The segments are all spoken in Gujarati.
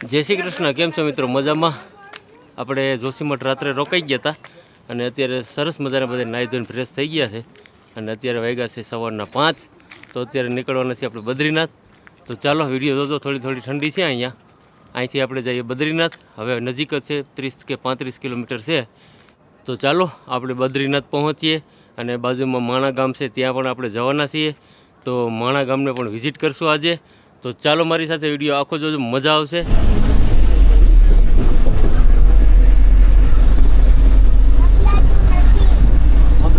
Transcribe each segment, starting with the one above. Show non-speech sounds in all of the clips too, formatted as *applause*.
જય શ્રી કૃષ્ણ. કેમ છો મિત્રો? મજામાં? આપણે જોશીમઠ રાત્રે રોકાઈ ગયા હતા અને અત્યારે સરસ મજાના બધા નાહી ધોઈને ફ્રેશ થઈ ગયા છે. અને અત્યારે વાગ્યા છે સવારના પાંચ. તો અત્યારે નીકળવાના છે આપણે બદ્રીનાથ. તો ચાલો, વીડિયો જોજો. થોડી થોડી ઠંડી છે અહીંયા. અહીંથી આપણે જઈએ બદ્રીનાથ. હવે નજીક જ છે, ત્રીસ કે પાંત્રીસ કિલોમીટર છે. તો ચાલો, આપણે બદ્રીનાથ પહોંચીએ અને બાજુમાં માણા ગામ છે, ત્યાં પણ આપણે જવાના છીએ. તો માણા ગામને પણ વિઝિટ કરશું આજે. તો ચાલો, મારી સાથે વીડિયો આખો જોજો. મજા આવશે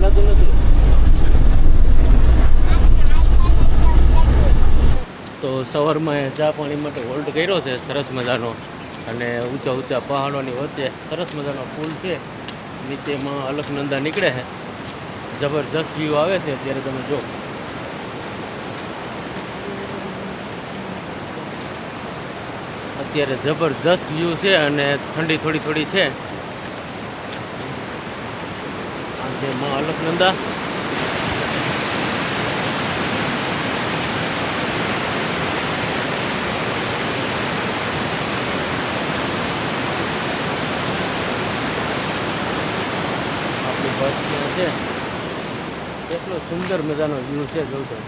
સંભળાતું નથી તો સવારમાં ચા પાણી માટે હોલ્ડ કર્યો છે, સરસ મજાનો. અને ઊંચા ઊંચા પહાડોની વચ્ચે સરસ મજાનો પુલ છે. નીચેમાં અલકનંદા નીકળે છે. જબરજસ્ત વ્યૂ આવે છે, અત્યારે તમે જો અત્યારે જબરજસ્ત વ્યૂ છે અને ઠંડી થોડી થોડી છે. આજે માં અલકનંદા આપણી બસ ત્યાં છે સુંદર મજાનો વ્યૂ છે જોતો.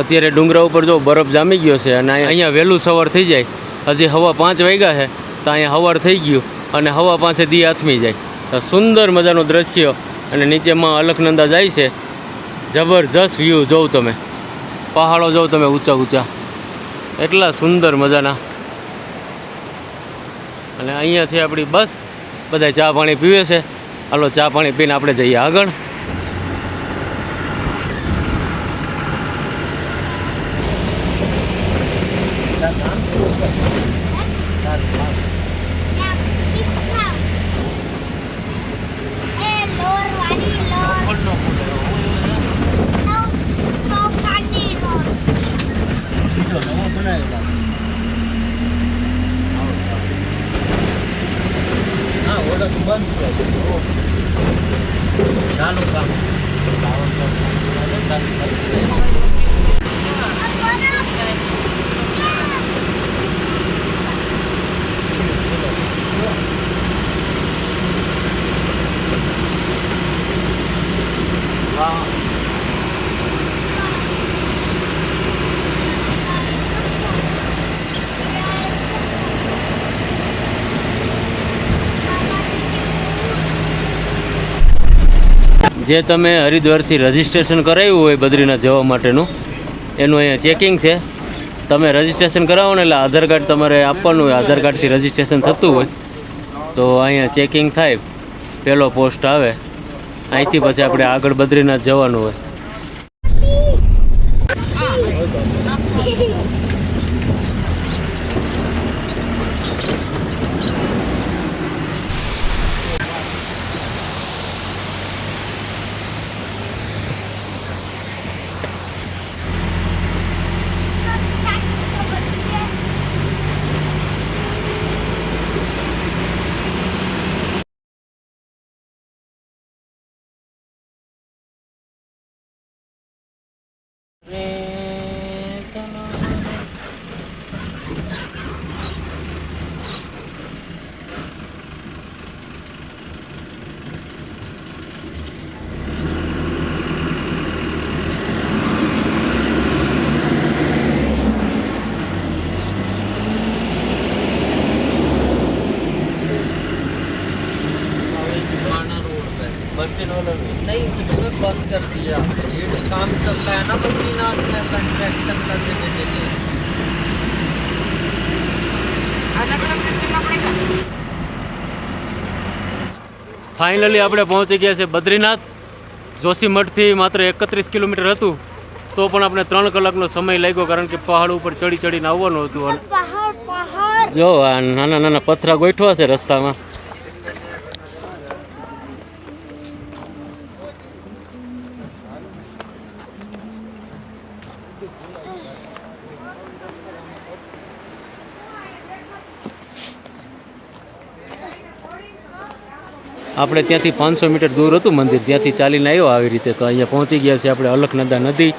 અત્યારે ડુંગરા ઉપર જો બરફ જામી ગયો છે અને અહીંયા- વહેલું સવાર થઈ જાય. હજી હવા પાંચ વાગ્યા છે, તો અહીંયા સવાર થઈ ગયું અને હવા પાસે દી આથમી જાય. તો સુંદર મજાનું દ્રશ્ય અને નીચેમાં અલખનંદા જાય છે. જબરજસ્ત વ્યૂ જોઉં તમે. પહાડો જોઉં તમે ઊંચા ઊંચા. એટલા સુંદર મજાના. અને અહીંયાથી આપણી બસ બધા ચા પાણી પીવે છે. હાલો ચા પાણી પીને આપણે જઈએ આગળ. જે તમે હરિદ્વારથી રજિસ્ટ્રેશન કરાવ્યું હોય બદ્રીનાથ જવા માટેનું, એનું અહીંયા ચેકિંગ છે. તમે રજિસ્ટ્રેશન કરાવો ને એટલે આધાર કાર્ડ તમારે આપવાનું હોય, આધાર કાર્ડથી રજિસ્ટ્રેશન થતું હોય, તો અહીંયા ચેકિંગ થાય. પહેલો પોસ્ટ આવે. અહીંથી પછી આપણે આગળ બદ્રીનાથ જવાનું હોય. *laughs* बस स्टैंड वाला नहीं उसमें बंद कर दिया। ये काम चलता है ना बद्रीनाथ में कंस्ट्रक्शन का जगह जगह ફાઇનલી આપણે પહોંચી ગયા છે બદ્રીનાથ જોશીમઠથી માત્ર એકત્રીસ કિલોમીટર હતું તો પણ આપણે ત્રણ કલાકનો સમય લાગ્યો કારણ કે પહાડ ઉપર ચડી ચડીને આવવાનું હતું અને પહાડ પહાડ જો આ નાના નાના પથરા ગોઠવા છે રસ્તામાં આપણે ત્યાંથી પાંચસો મીટર દૂર હતું મંદિર, ત્યાંથી ચાલીને આવ્યો આવી રીતે. તો અહીંયા પહોંચી ગયા છે આપણે અલખનંદા નદી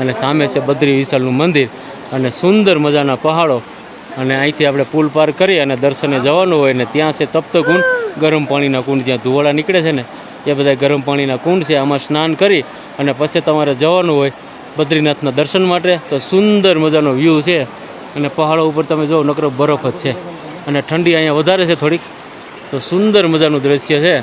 અને સામે છે બદ્રી વિશાલનું મંદિર. અને સુંદર મજાના પહાડો. અને અહીંથી આપણે પુલ પાર કરી અને દર્શને જવાનું હોય ને ત્યાં છે તપ્ત કુંડ ગરમ પાણીના કુંડ જ્યાં ધુવાળા નીકળે છે ને, એ બધા ગરમ પાણીના કુંડ છે. આમાં સ્નાન કરી અને પછી તમારે જવાનું હોય બદ્રીનાથના દર્શન માટે. તો સુંદર મજાનો વ્યૂ છે. અને પહાડો ઉપર તમે જો નકરો બરફ જ છે. અને ઠંડી અહીંયા વધારે છે થોડીક. તો સુંદર મજાનું દ્રશ્ય છે.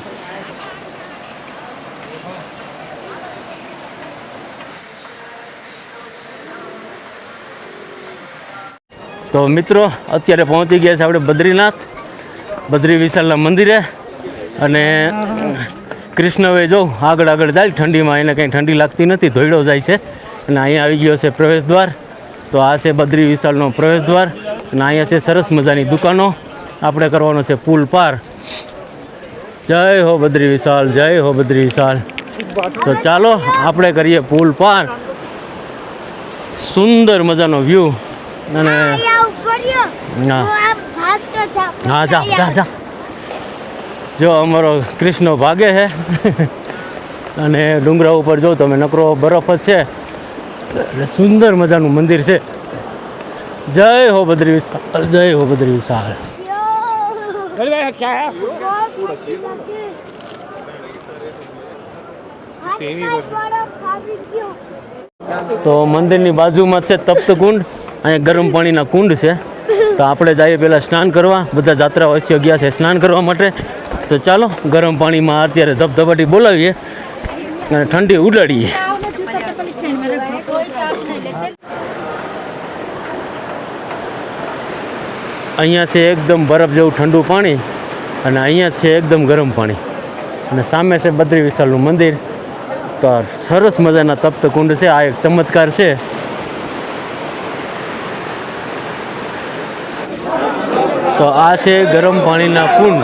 તો મિત્રો, અત્યારે પહોંચી ગયા છે આપણે બદ્રીનાથ. બદ્રી વિશાલના મંદિરે. અને કૃષ્ણ જો આગળ આગળ જાય, ઠંડીમાં એને કંઈ ઠંડી લાગતી નથી ધોઈડો જાય છે. અને અહીંયા આવી ગયો છે પ્રવેશદ્વાર તો આ છે બદ્રી વિશાલનો પ્રવેશદ્વાર અને અહીંયા છે સરસ મજાની દુકાનો. આપણે કરવાનો છે પુલ પાર. જય હો બદ્રી વિશાલ જય હો બદ્રી વિશાલ. તો ચાલો આપણે કરીએ પુલ પાર. સુંદર મજાનો વ્યૂ અને. હા જા. જા જા જો અમારો કૃષ્ણ ભાગે છે. અને ડુંગરા ઉપર જો તમે નકરો બરફ જ છે. એટલે સુંદર મજાનું મંદિર છે. જય હો બદ્રી વિશાલ જય હો બદ્રી વિશાળ बहुत अच्छी लगी। હાથમાં બરફ આવી ગયો. તો મંદિરની બાજુમાં છે તપ્ત કુંડ અહીંયા ગરમ પાણીના કુંડ છે તો આપણે જઈએ પહેલાં સ્નાન કરવા બધા જાત્રાવાસીઓ ગયા છે સ્નાન કરવા માટે તો ચાલો ગરમ પાણીમાં અત્યારે ધબધબાટી બોલાવીએ અને ઠંડી ઉડાડીએ અહીંયા છે એકદમ બરફ જેવું ઠંડુ પાણી અને અહીંયા છે એકદમ ગરમ પાણી. અને સામે છે બદ્રી વિશાલનું મંદિર. તો સરસ મજાના તપ્ત કુંડ છે, આ એક ચમત્કાર છે. તો આ છે ગરમ પાણીના કુંડ.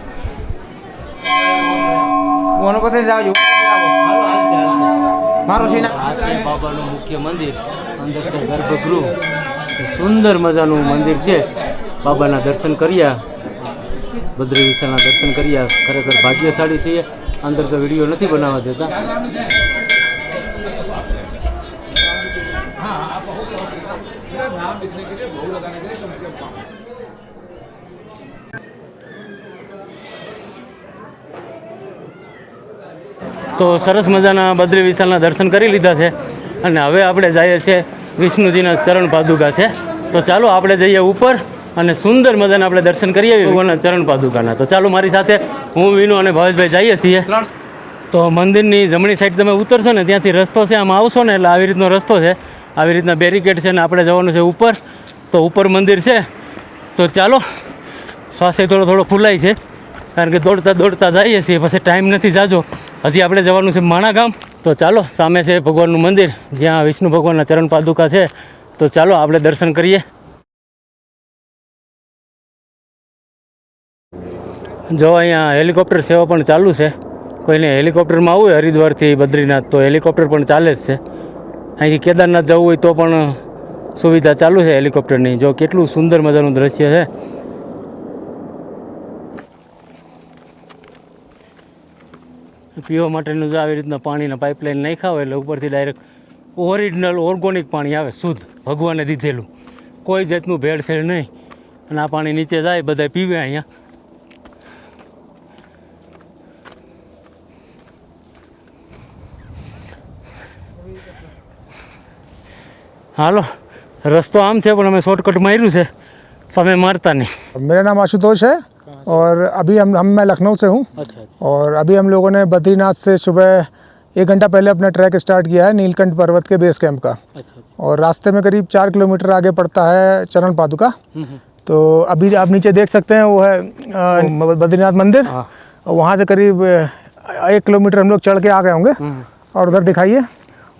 કોનો કોથે જાવ છો. મારો છે બાબાનું મુખ્ય મંદિર. અંદર છે ગર્ભગૃહ. સુંદર મજાનું મંદિર છે. બાબાના દર્શન કર્યા. બદ્રી વિશાળના દર્શન કર્યા. ખરેખર ભાગ્યશાળી છીએ. અંદર તો વીડિયો નથી બનાવવા દેતા. તો સરસ મજાના બદ્રી વિશાલના દર્શન કરી લીધા છે અને હવે આપણે જઈએ છીએ વિષ્ણુજીના ચરણ પાદુકા છે. તો ચાલો આપણે જઈએ ઉપર અને સુંદર મજાના આપણે દર્શન કરીએ ભગવાનના ચરણ પાદુકાના. તો ચાલો મારી સાથે હું, વિનુ અને ભાવેશભાઈ જઈએ છીએ. તો મંદિરની જમણી સાઈડ તમે ઉતરશો ને ત્યાંથી રસ્તો છે, આમ આવશો ને એટલે આવી રીતનો રસ્તો છે. આવી રીતના બેરિકેડ છે ને આપણે જવાનું છે ઉપર. તો ઉપર મંદિર છે. તો ચાલો, શ્વાસે થોડો થોડો ફૂલાય છે. કારણ કે દોડતા દોડતા જઈએ છીએ, પછી ટાઈમ નથી જાજો. હજી આપણે જવાનું છે માણા ગામ. તો ચાલો, સામે છે ભગવાનનું મંદિર. જ્યાં વિષ્ણુ ભગવાનના ચરણ પાદુકા છે. તો ચાલો, આપણે દર્શન કરીએ. જો અહીંયા હેલિકોપ્ટર સેવા પણ ચાલુ છે. કોઈને હેલિકોપ્ટરમાં આવવું હોય, હરિદ્વારથી બદ્રીનાથ, તો હેલિકોપ્ટર પણ ચાલે જ છે. અહીંથી કેદારનાથ જવું હોય તો પણ સુવિધા ચાલુ છે હેલિકોપ્ટરની. જો કેટલું સુંદર મજાનું દ્રશ્ય છે. પીવા માટેનું જો આવી રીતના પાણીના પાઇપલાઇન નાખ્યા હોય એટલે ઉપરથી ડાયરેક્ટ ઓરિજિનલ ઓર્ગોનિક પાણી આવે, શુદ્ધ. ભગવાને દીધેલું. કોઈ જાતનું ભેળસેળ નહીં. અને આ પાણી નીચે જાય, બધા પીવે અહીંયા. હાલો, રસ્તો આમ છે, પણ અમે શોર્ટકટ માર્યું છે. તમે મારતા નહીં. મેરા નામ આશુતોષ છે? और अभी हम हम मैं लखनऊ से हूँ। अच्छा, अच्छा। और अभी हम लोगों ने बद्रीनाथ से सुबह एक घंटा पहले अपना ट्रैक स्टार्ट किया है नीलकंठ पर्वत के बेस कैंप का। अच्छा, अच्छा, और रास्ते में करीब चार किलोमीटर आगे पड़ता है चरण पादुका। हम्म, हम्म। तो अभी आप नीचे देख सकते हैं वो है बद्रीनाथ मंदिर। हाँ। और वहाँ से करीब एक किलोमीटर हम लोग चढ़ के आ गए होंगे। हम्म। और उधर दिखाइए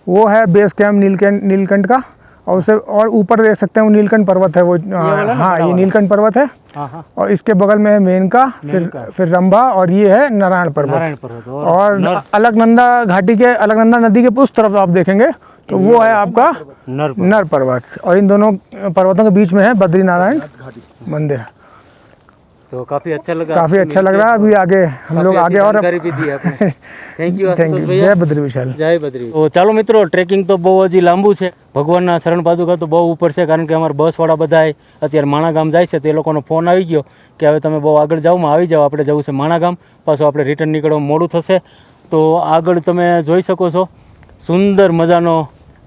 वो है बेस कैंप नीलकंठ नीलकंठ का। और उसे और ऊपर देख सकते हैं वो नीलकंठ पर्वत है वो वाला हाँ ये नीलकंठ पर्वत है। हाँ हाँ। और इसके बगल में है मेनका फिर फिर रंभा और ये है नारायण पर्वत। और, अलगनंदा घाटी के अलगनंदा नदी के उस तरफ़ आप देखेंगे तो वो है आपका नर पर्वत। नर पर्वत। और इन दोनों पर्वतों के बीच में है बद्री नारायण मंदिर। तो काफी अच्छा लगा काफी आपसे अच्छा लग मिलके। रहा है अभी आगे हम काफी लोग अच्छी आगे और जानकारी भी दी आपने થેન્ક યુ થેન્ક યુ જય બદ્રી વિશાલ જય બદ્રી તો ચાલો મિત્રો ટ્રેકિંગ તો બહુ હજી લાંબુ છે ભગવાનના શરણ પાદુકા તો બહુ ઉપર છે કારણ કે અમારા બસવાળા બધાય અત્યારે માણા ગામ જાય છે તો એ લોકોનો ફોન આવી ગયો કે હવે તમે બહુ આગળ જાઓ માં આવી જાઓ આપણે જવું છે માણા ગામ પાછું આપણે રિટર્ન નીકળવા મોડું થશે તો આગળ તમે જોઈ શકો છો સુંદર મજાનો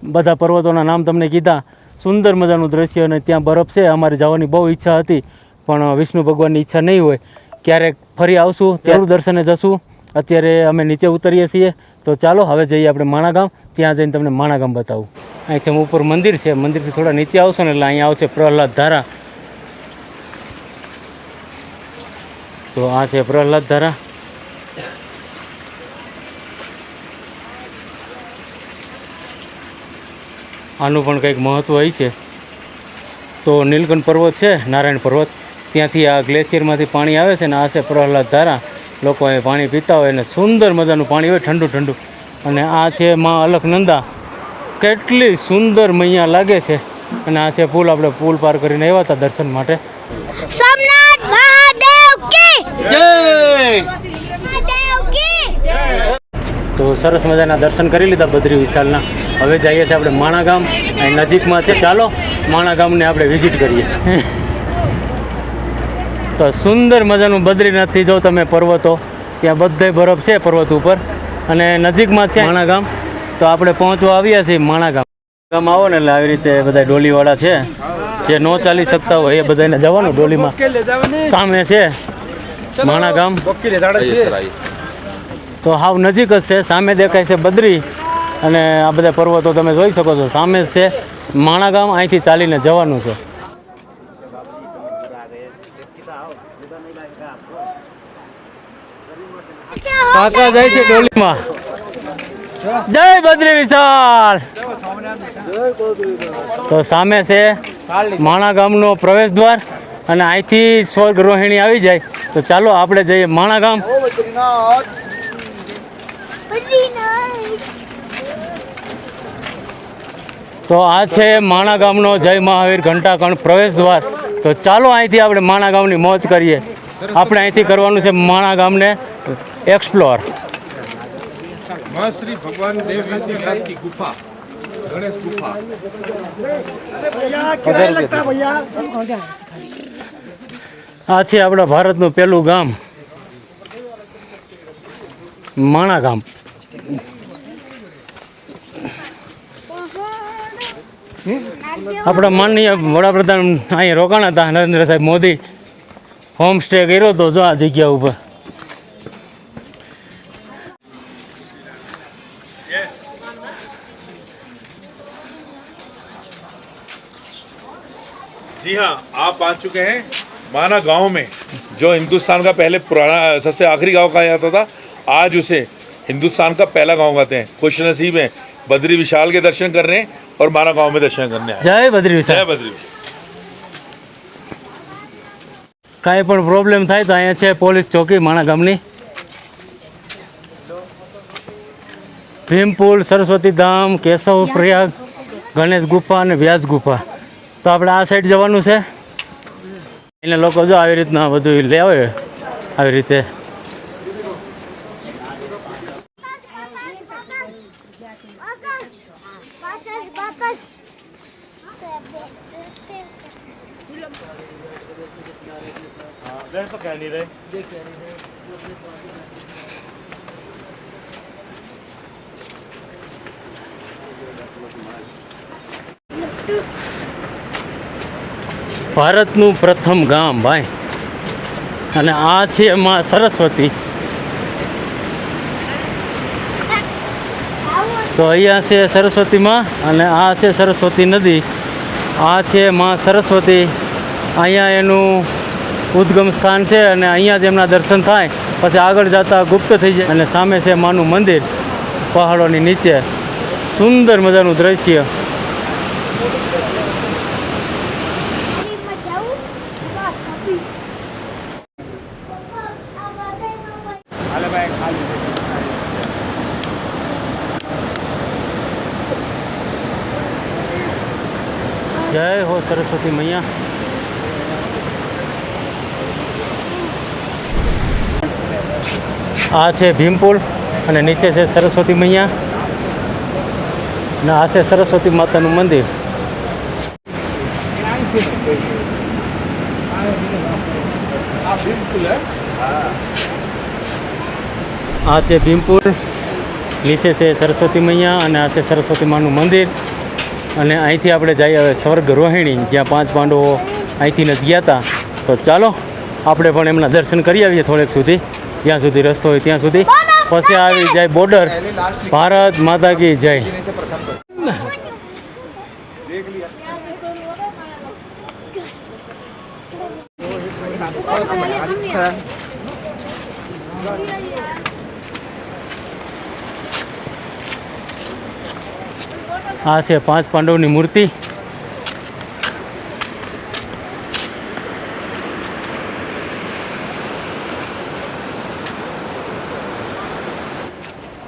બધા પર્વતોના નામ તમને કીધા સુંદર મજાનું દ્રશ્ય અને ત્યાં બરફ છે અમારે જવાની બહુ ઈચ્છા હતી પણ વિષ્ણુ ભગવાનની ઈચ્છા નહીં હોય, ક્યારેક ફરી આવશું, જરૂર દર્શને જશું. અત્યારે અમે નીચે ઉતરીએ છીએ. તો ચાલો, હવે જઈએ આપણે માણાગામ. ત્યાં જઈને તમને માણાગામ બતાવું. અહીંથી ઉપર મંદિર છે. મંદિરથી થોડા નીચે આવશો ને એટલે અહીંયા આવશે પ્રહલાદ ધારા. તો આ છે પ્રહલાદ ધારા. આનું પણ કંઈક મહત્ત્વ હોય છે. તો નીલકંઠ પર્વત છે, નારાયણ પર્વત. ત્યાંથી આ ગ્લેશિયરમાંથી પાણી આવે છે ને આ છે પ્રહલાદ ધારા. લોકો એ પાણી પીતા હોય અને સુંદર મજાનું પાણી હોય ઠંડુ ઠંડુ. અને આ છે માં અલકનંદા કેટલી સુંદર મૈયા લાગે છે. અને આ છે પુલ આપણે પુલ પાર કરીને આવ્યા હતા દર્શન માટે. તો સરસ મજાના દર્શન કરી લીધા બદ્રી વિશાલના. હવે જઈએ છીએ આપણે માણા ગામ. નજીકમાં છે. ચાલો માણા ગામને આપણે વિઝિટ કરીએ. તો સુંદર મજાનું બદ્રીનાથથી જો તમે પર્વતો, ત્યાં બધે બરફ છે પર્વત ઉપર. અને નજીકમાં છે માણા ગામ. તો આપણે પહોંચવા આવ્યા છીએ માણા ગામ. ગામ આવો ને એટલે આવી રીતે બધા ડોલીવાળા છે. જે ન ચાલી શકતા હોય એ બધાને જવાનું ડોલીમાં. સામે છે માણા ગામ. તો હાવ નજીક જ છે, સામે દેખાય છે બદ્રી. અને આ બધા પર્વતો તમે જોઈ શકો છો, સામે જ છે માણા ગામ. અહીંથી ચાલીને જવાનું છે. કાકા જાય છે ડોલીમાં. જય બદ્રી વિશાલ તો સામે છે માણા ગામનો પ્રવેશ દ્વાર અને અહીંથી સ્વર્ગ રોહિણી આવી જાય. તો ચાલો આપણે જઈએ માણા ગામ. તો આ છે માણા ગામનો જય મહાવીર ઘંટાકણ પ્રવેશ દ્વાર. તો ચાલો અહીંથી આપણે માણા ગામની મોજ કરીએ. આપણે અહીંથી કરવાનું છે માણા ગામને એક્સપ્લોર શ્રી આ છે આપણા ભારતનું પહેલું ગામ માણા ગામ. આપણા માનનીય વડાપ્રધાન અહીંયા રોકાણ હતા નરેન્દ્ર સાહેબ મોદી. હોમસ્ટે કર્યો હતો જો આ જગ્યા ઉપર. जी हाँ आप आ चुके हैं माना गांव में जो हिंदुस्तान का पहले पुराना सबसे आखिरी गांव कहा जाता था आज उसे हिंदुस्तान का पहला गांव कहते हैं खुश नसीब है बद्री विशाल के दर्शन कर रहे हैं और माना गांव में दर्शन करने आए જય બદ્રી વિશાળ जय बद्री કાંઈ પણ પ્રોબ્લેમ થાય તો અહીંયા છે પોલીસ ચોકી માણા ગામની ભીમપુલ સરસ્વતી ધામ કેશવ પ્રયાગ ગણેશ ગુફા અને વ્યાસ ગુફા તો આપણે આ સાઈડ જવાનું છે એને લોકો જો આવી રીતના બધું લેવાય આવી રીતે Thank you. ભારતનું પ્રથમ ગામ ભાઈ. અને આ છે માં સરસ્વતી. તો અહીંયા છે સરસ્વતીમાં અને આ છે સરસ્વતી નદી. આ છે માં સરસ્વતી. અહીંયા એનું ઉદ્ગમ સ્થાન છે અને અહીંયા જ એમના દર્શન થાય. પછી આગળ જતા ગુપ્ત થઈ જાય. અને સામે છે માનું મંદિર પહાડોની નીચે. સુંદર મજાનું દ્રશ્યમાં જાઉં બસ આપી જય હો સરસ્વતી મૈયા. આ છે ભીમપુલ અને નીચે છે સરસ્વતી મૈયા. અને આ છે સરસ્વતી માતાનું મંદિર. આ છે ભીમપુર નીચે છે સરસ્વતી મૈયા અને આ છે સરસ્વતી માનું મંદિર. અને અહીંથી આપણે જઈએ હવે સ્વર્ગ રોહિણી જ્યાં પાંચ પાંડવો અહીંથી જ ગયા હતા તો ચાલો, આપણે પણ એમના દર્શન કરી આવીએ થોડેક સુધી. જ્યાં સુધી રસ્તો હોય ત્યાં સુધી. પછી આવી જાય બોર્ડર. ભારત માતા કી જય. આ છે પાંચ પાંડવની મૂર્તિ.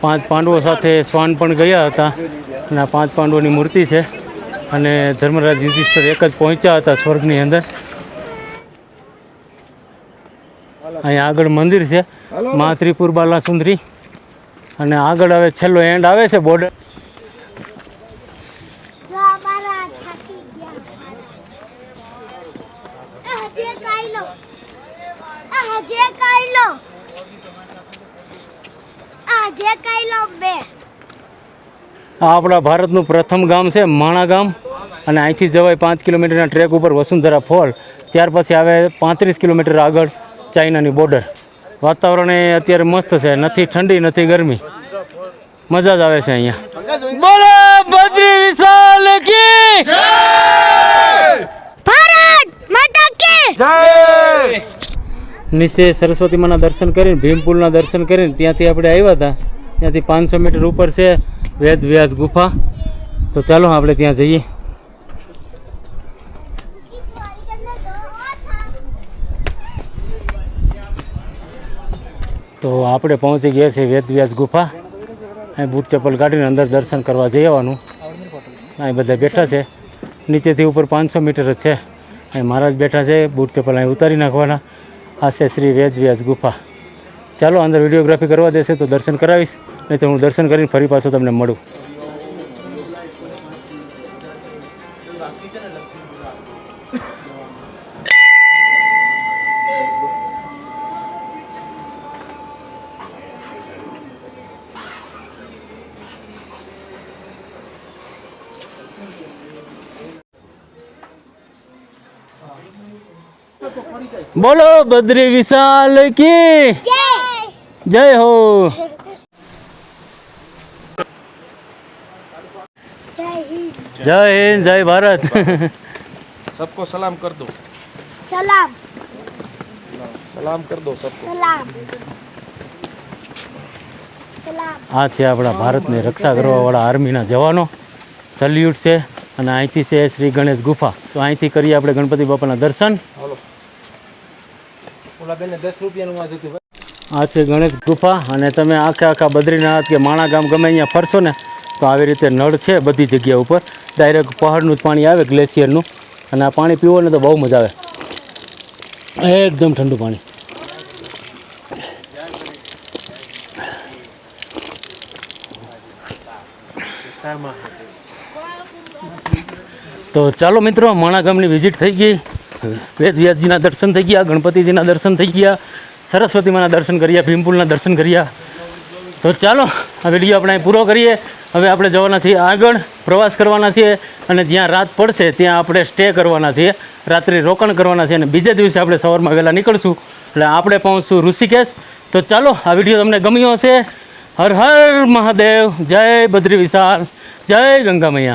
પાંચ પાંડવો સાથે શ્વાન પણ ગયા હતા અને આ પાંચ પાંડવોની મૂર્તિ છે અને ધર્મરાજ યુધિષ્ઠર એક જ પહોંચ્યા હતા સ્વર્ગની અંદર. અહીંયા આગળ મંદિર છે મા ત્રિપુર બાલા સુંદરી અને આગળ હવે છેલ્લો એન્ડ આવે છે બોર્ડર જો અમારા થાકી ગયા આ હજે કાઈ લો આ હજે કાઈ લો આ કઈ લો બે. આ આપણા ભારતનું પ્રથમ ગામ છે માણા ગામ. અને અહીંથી જવાય પાંચ કિલોમીટરના ટ્રેક ઉપર વસુંધરા ફોલ. ત્યાર પછી આવે પાંત્રીસ કિલોમીટર આગળ ચાઇનાની બોર્ડર વાતાવરણ એ અત્યારે મસ્ત છે નથી ઠંડી નથી ગરમી. મજા જ આવે છે અહીંયા. બોલો બદ્રી વિશાલ કી! ભારત માતા કી! નીચે સરસ્વતી માના દર્શન કરીને, ભીમપુલના દર્શન કરીને ત્યાંથી આપણે આવ્યા હતા. ત્યાંથી પાંચસો મીટર ઉપર છે વેદ વ્યાસ ગુફા. તો ચાલો આપણે ત્યાં જઈએ. તો આપણે પહોંચી ગયા છીએ વેદ વ્યાસ ગુફા. અહીં બૂટ ચપ્પલ કાઢીને અંદર દર્શન કરવા જઈ આવવાનું. અહીં બધા બેઠા છે. નીચેથી ઉપર પાંચસો મીટર જ છે. અહીં મહારાજ બેઠા છે, બૂટ ચપ્પલ અહીં ઉતારી નાખવાના. આ છે શ્રી વેદવ્યાસ ગુફા. ચાલો અંદર વિડીયોગ્રાફી કરવા દેશે તો દર્શન કરાવીશ, નહીં તો હું દર્શન કરીને ફરી પાછું તમને મળું. બોલો બદ્રી વિશાલ કી જય હો જય હિન્દ જય હિન્દ જય ભારત सबको सलाम कर दो સલામ सलाम कर दो सबको સલામ સલામ આ છે આપણા ભારતની રક્ષા કરવાવાળા આર્મીના જવાનો સલ્યુટ છે અને અહીંથી છે શ્રી ગણેશ ગુફા તો અહીંથી કરીએ આપણે ગણપતિ બાપાના દર્શન આ છે ગણેશ ગુફા અને તમે આખા આખા બદ્રીનાથ કે માણા ગામ ગમે અહીંયા ફરશો ને, તો આવી રીતે નળ છે બધી જગ્યા ઉપર. ડાયરેક્ટ પહાડનું જ પાણી આવે, ગ્લેશિયરનું. અને આ પાણી પીવો ને તો બહુ મજા આવે. એકદમ ઠંડુ પાણી. તો ચાલો મિત્રો, માણા ગામની વિઝિટ થઈ ગઈ. વેદ વ્યાસજીના દર્શન થઈ ગયા, ગણપતિજીના દર્શન થઈ ગયા સરસ્વતી માના દર્શન કર્યા, ભીમપુલના દર્શન કર્યા. તો ચાલો, આ વીડિયો આપણે પૂરો કરીએ. હવે આપણે જવાના છીએ આગળ, પ્રવાસ કરવાના છીએ અને જ્યાં રાત પડશે ત્યાં આપણે સ્ટે કરવાના છીએ, રાત્રે રોકાણ કરવાના છીએ અને બીજે દિવસે આપણે સવારમાં વહેલા નીકળશું. એટલે આપણે પહોંચશું ઋષિકેશ. તો ચાલો, આ વીડિયો તમને ગમ્યો હશે. હર હર મહાદેવ, જય બદ્રી વિશાલ જય ગંગા મૈયા.